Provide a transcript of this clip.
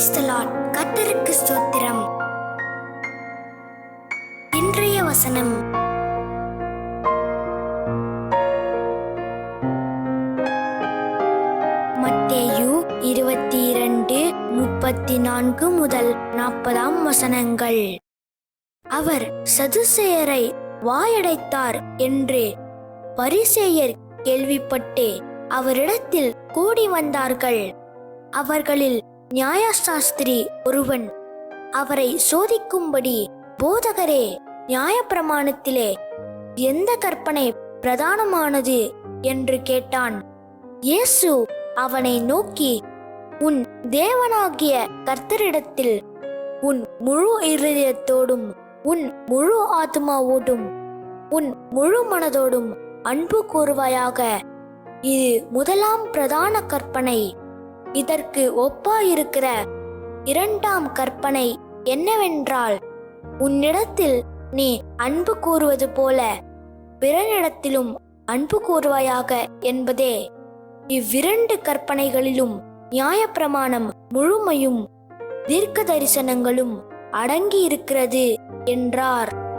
கத்தருக்கு ஸ்தோத்திரம். இன்றைய வசனம். மத்தேயு இருபத்தி இரண்டு முப்பத்தி நான்கு முதல் நாற்பதாம் வசனங்கள். அவர் சதுசேயரை வாயடைத்தார் என்று பரிசேயர் கேள்விப்பட்டு அவரிடத்தில் கூடி வந்தார்கள். அவர்களில் நியாயசாஸ்திரி ஒருவன் அவரை சோதிக்கும்படி போதகரே நியாயப்பிரமாணத்திலே எந்த கற்பனை பிரதானமானது என்று கேட்டான். இயேசு அவனை நோக்கி உன் தேவனாகிய கர்த்தரிடத்தில் உன் முழு இருதயத்தோடும் உன் முழு ஆத்மாவோடும் உன் முழு மனதோடும் அன்பு கூறுவாயாக. இது முதலாம் பிரதான கற்பனை. இதற்கு ஒப்பாயிருக்கிற இரண்டாம் கற்பனை என்னவென்றால் உன்னிடத்தில் நீ அன்பு கூறுவது போல பிறனிடத்திலும் அன்பு கூறுவாயாக என்பதே. இவ்விரண்டு கற்பனைகளிலும் நியாயப்பிரமாணம் முழுமையும் தீர்க்க தரிசனங்களும் அடங்கியிருக்கிறது என்றார்.